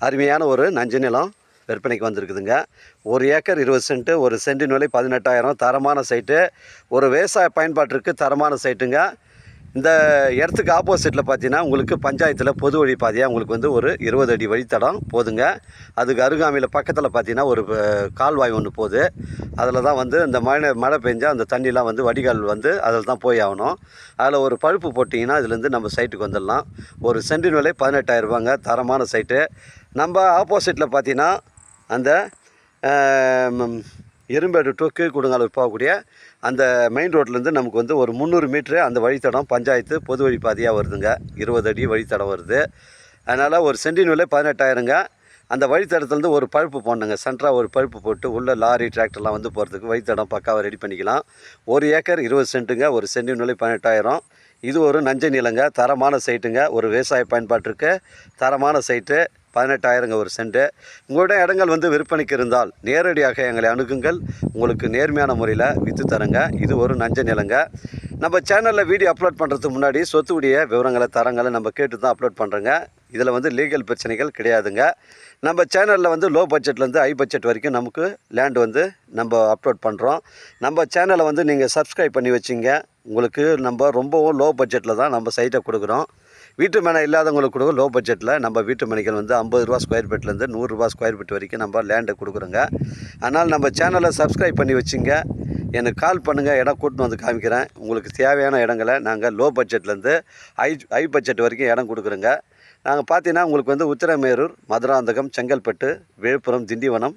அருமையான ஒரு நஞ்சு நிலம் விற்பனைக்கு வந்திருக்குதுங்க. ஒரு ஏக்கர் இருபது சென்ட்டு ஒரு சென்டின் விலை பதினெட்டாயிரம். தரமான சைட்டு ஒரு விவசாய பயன்பாட்டிற்கு தரமான சைட்டுங்க இந்த இடத்துக்கு ஆப்போசிட்டில் பார்த்தீங்கன்னா உங்களுக்கு பஞ்சாயத்தில் பொது வழி பாதையாக உங்களுக்கு வந்து ஒரு இருபது அடி வழித்தடம் போதுங்க. அதுக்கு அருகாமையில் பக்கத்தில் பார்த்தீங்கன்னா ஒரு கால்வாய் ஒன்று போகுது அதில் தான் வந்து இந்த மழை மழை பெஞ்சால் அந்த தண்ணிலாம் வந்து வடிகால் வந்து அதில் தான் போய் ஆகணும். அதில் ஒரு பழுப்பு போட்டிங்கன்னா இதுலேருந்து நம்ம சைட்டுக்கு வந்துடலாம். ஒரு சென்டின் விலை பதினெட்டாயிரம் ரூபாங்க. தரமான சைட்டு நம்ம ஆப்போசிட்டில் பார்த்தீங்கன்னா அந்த இரும்பேடு எறும்பேடு டு கீழ்குடுங்காலூர் போகக்கூடிய அந்த மெயின் ரோட்லேருந்து நமக்கு வந்து ஒரு முந்நூறு மீட்ரு அந்த வழித்தடம் பஞ்சாயத்து பொது வழி பாதையாக வருதுங்க. இருபது அடி வழித்தடம் வருது. அதனால் ஒரு சென்டின் விலை பதினெட்டாயிரங்க. அந்த வழித்தடத்துலேருந்து ஒரு பழுப்பு போடணுங்க. சென்ட்ராக ஒரு பழுப்பு போட்டு உள்ளே லாரி டிராக்டர்லாம் வந்து போகிறதுக்கு வழித்தடம் பக்காவாக ரெடி பண்ணிக்கலாம். ஒரு ஏக்கர் இருபது சென்ட்டுங்க. ஒரு சென்டின் விலை பதினெட்டாயிரம். இது ஒரு நஞ்ச நிலங்க. தரமான சைட்டுங்க ஒரு விவசாய பயன்பாட்டிற்கு தரமான சைட்டு பதினெட்டாயிரங்க ஒரு சென்ட்டு. உங்களுடைய இடங்கள் வந்து விற்பனைக்கு இருந்தால் நேரடியாக எங்களை அணுகுங்கள். உங்களுக்கு நேர்மையான முறையில் விற்று தரங்க. இது ஒரு நஞ்ச நிலங்க. நம்ம சேனலில் வீடியோ அப்லோட் பண்ணுறதுக்கு முன்னாடி சொத்துடைய விவரங்களை தரங்களை நம்ம கேட்டு தான் அப்லோட் பண்ணுறோங்க இதில் வந்து லீகல் பிரச்சனைகள் கிடையாதுங்க. நம்ம சேனலில் வந்து லோ பட்ஜெட்லேருந்து ஹை பட்ஜெட் வரைக்கும் நமக்கு லேண்ட் வந்து நம்ம அப்லோட் பண்ணுறோம் நம்ம சேனலை வந்து நீங்கள் சப்ஸ்கிரைப் பண்ணி வச்சிங்க. உங்களுக்கு நம்ம ரொம்பவும் லோ பட்ஜெட்டில் தான் நம்ம சைட்டை கொடுக்குறோம். வீட்டு மனை இல்லாதவங்களுக்கு கூட லோ பட்ஜெட்டில் நம்ம வீட்டு மனைகள் வந்து ஐம்பது ரூபா ஸ்கொயர் ஃபீட்லேருந்து நூறுரூவா ஸ்கொயர் ஃபீட் வரைக்கும் நம்ம லேண்டை கொடுக்குறோங்க. அதனால் நம்ம சேனலை சப்ஸ்கிரைப் பண்ணி வச்சுங்க. எனக்கு கால் பண்ணுங்கள் இடம் கூட்டின்னு வந்து காமிக்கிறேன். உங்களுக்கு தேவையான இடங்களை நாங்கள் லோ பட்ஜெட்லேருந்து ஹை ஹை பட்ஜெட் வரைக்கும் இடம் கொடுக்குறோங்க. நாங்கள் பார்த்தீங்கன்னா உங்களுக்கு வந்து உத்திரமேரூர் மதுராந்தகம் செங்கல்பட்டு விழுப்புரம் திண்டிவனம்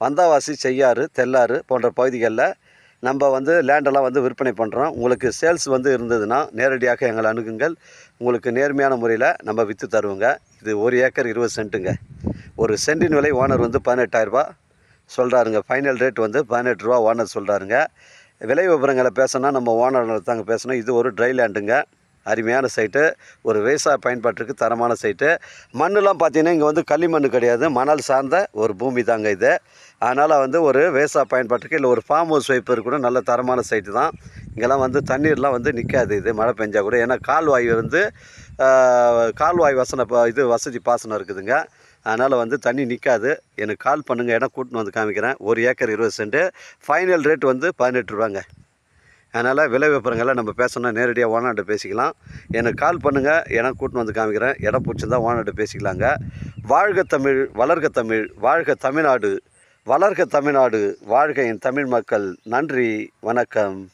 வந்தாவாசி செய்யாறு தெல்லாறு போன்ற பகுதிகளில் நம்ம வந்து லேண்டெல்லாம் வந்து விற்பனை பண்ணுறோம் உங்களுக்கு சேல்ஸ் வந்து இருந்ததுன்னா நேரடியாக எங்களை அணுகுங்கள். உங்களுக்கு நேர்மையான முறையில் நம்ம விற்று தருவோங்க. இது ஒரு ஏக்கர் இருபது சென்ட்டுங்க. ஒரு சென்டின் விலை ஓனர் வந்து பதினெட்டாயிரரூபா சொல்கிறாருங்க ஃபைனல் ரேட் வந்து பதினெட்டு ரூபா ஓனர் சொல்கிறாருங்க விலை விவரங்களை பேசணும்னா நம்ம ஓனர் தாங்க பேசணும். இது ஒரு ட்ரை லேண்டுங்க அருமையான சைட்டு ஒரு விவசாய பயன்பாட்டிற்கு தரமான சைட்டு மண்ணெலாம் பார்த்தீங்கன்னா இங்கே வந்து களிமண் கிடையாது. மணல் சார்ந்த ஒரு பூமி தாங்க இது. அதனால் வந்து ஒரு விவசாய பயன்பாட்டுக்கு இல்லை ஒரு ஃபார்ம் ஹவுஸ் வைப்பர் கூட நல்ல தரமான சைட்டு தான். இங்கெல்லாம் வந்து தண்ணீர்லாம் வந்து நிற்காது இது மழை பெஞ்சால் கூட. ஏன்னா கால்வாய் வந்து கால்வாய் வசன இது வசதி பாசனம் இருக்குதுங்க. அதனால் வந்து தண்ணி நிற்காது எனக்கு கால் பண்ணுங்கள் இடம் கூட்டின்னு வந்து காமிக்கிறேன். ஒரு ஏக்கர் இருபது சென்ட்டு. ஃபைனல் ரேட் வந்து பதினெட்டு ரூபாங்க. அதனால் விலை விவரங்களை நம்ம பேசணும் நேரடியாக ஓனர்கிட்ட பேசிக்கலாம். எனக்கு கால் பண்ணுங்கள் இடம் கூட்டின்னு வந்து காமிக்கிறேன். இடம் பிடிச்சிருந்தால் ஓனர்கிட்ட பேசிக்கலாங்க. வாழ்க தமிழ் வளர்க தமிழ் வாழ்க தமிழ்நாடு வளர்க தமிழ்நாடு வாழ்க என் தமிழ் மக்கள். நன்றி வணக்கம்.